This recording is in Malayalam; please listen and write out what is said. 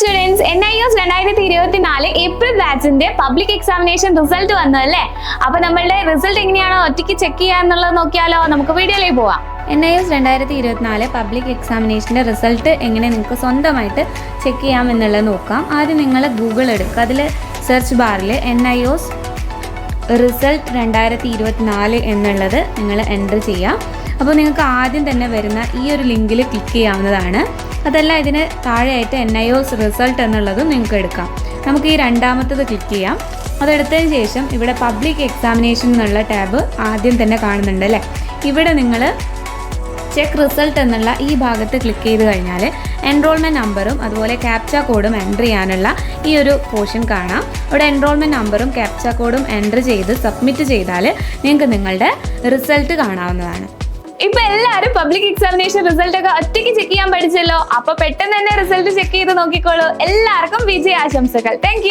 സ്റ്റുഡൻസ് എൻ ഐ എസ് രണ്ടായിരത്തി ഇരുപത്തിനാല് ഏപ്രിൽ ബാച്ചിന്റെ പബ്ലിക് എക്സാമിനേഷൻ റിസൾട്ട് വന്നതല്ലേ? അപ്പൊ നമ്മളുടെ റിസൾട്ട് എങ്ങനെയാണോ ഒറ്റയ്ക്ക് ചെക്ക് ചെയ്യാന്നുള്ളത് നോക്കിയാലോ? നമുക്ക് വീഡിയോയിലേക്ക് പോവാം. എൻ ഐ എസ് രണ്ടായിരത്തി ഇരുപത്തിനാല് പബ്ലിക് എക്സാമിനേഷന്റെ റിസൾട്ട് എങ്ങനെ നിങ്ങൾക്ക് സ്വന്തമായിട്ട് ചെക്ക് ചെയ്യാം എന്നുള്ളത് നോക്കാം. ആദ്യം നിങ്ങൾ ഗൂഗിൾ എടുക്കുക. അതിൽ സെർച്ച് ബാറിൽ എൻ ഐ ഒസ് റിസൾട്ട് രണ്ടായിരത്തി ഇരുപത്തിനാല് എന്നുള്ളത് നിങ്ങൾ എന്റർ ചെയ്യാം. അപ്പോൾ നിങ്ങൾക്ക് ആദ്യം തന്നെ വരുന്ന ഈ ഒരു ലിങ്കിൽ ക്ലിക്ക് ചെയ്യാവുന്നതാണ്. അതല്ല ഇതിന് താഴെയായിട്ട് എൻ ഐ ഒസ് റിസൾട്ട് എന്നുള്ളതും നിങ്ങൾക്ക് എടുക്കാം. നമുക്ക് ഈ രണ്ടാമത്തത് ക്ലിക്ക് ചെയ്യാം. അതെടുത്തതിന് ശേഷം ഇവിടെ പബ്ലിക് എക്സാമിനേഷൻ എന്നുള്ള ടാബ് ആദ്യം തന്നെ കാണുന്നുണ്ട് അല്ലേ? ഇവിടെ നിങ്ങൾ ചെക്ക് റിസൾട്ട് എന്നുള്ള ഈ ഭാഗത്ത് ക്ലിക്ക് ചെയ്ത് കഴിഞ്ഞാൽ എൻറോൾമെന്റ് നമ്പറും അതുപോലെ ക്യാപ്ച കോഡും എന്റർ ചെയ്യാനുള്ള ഈ ഒരു പോർഷൻ കാണാം. ഇവിടെ എൻറോൾമെന്റ് നമ്പറും ക്യാപ്ച കോഡും എന്റർ ചെയ്ത് സബ്മിറ്റ് ചെയ്താൽ നിങ്ങൾക്ക് നിങ്ങളുടെ റിസൾട്ട് കാണാവുന്നതാണ്. ഇപ്പൊ എല്ലാരും പബ്ലിക് എക്സാമിനേഷൻ റിസൾട്ട് ഒക്കെ ഒറ്റയ്ക്ക് ചെക്ക് ചെയ്യാൻ പഠിച്ചല്ലോ. അപ്പൊ പെട്ടെന്ന് തന്നെ റിസൾട്ട് ചെക്ക് ചെയ്ത് നോക്കിക്കോളൂ. എല്ലാവർക്കും വിജയ ആശംസകൾ താങ്ക്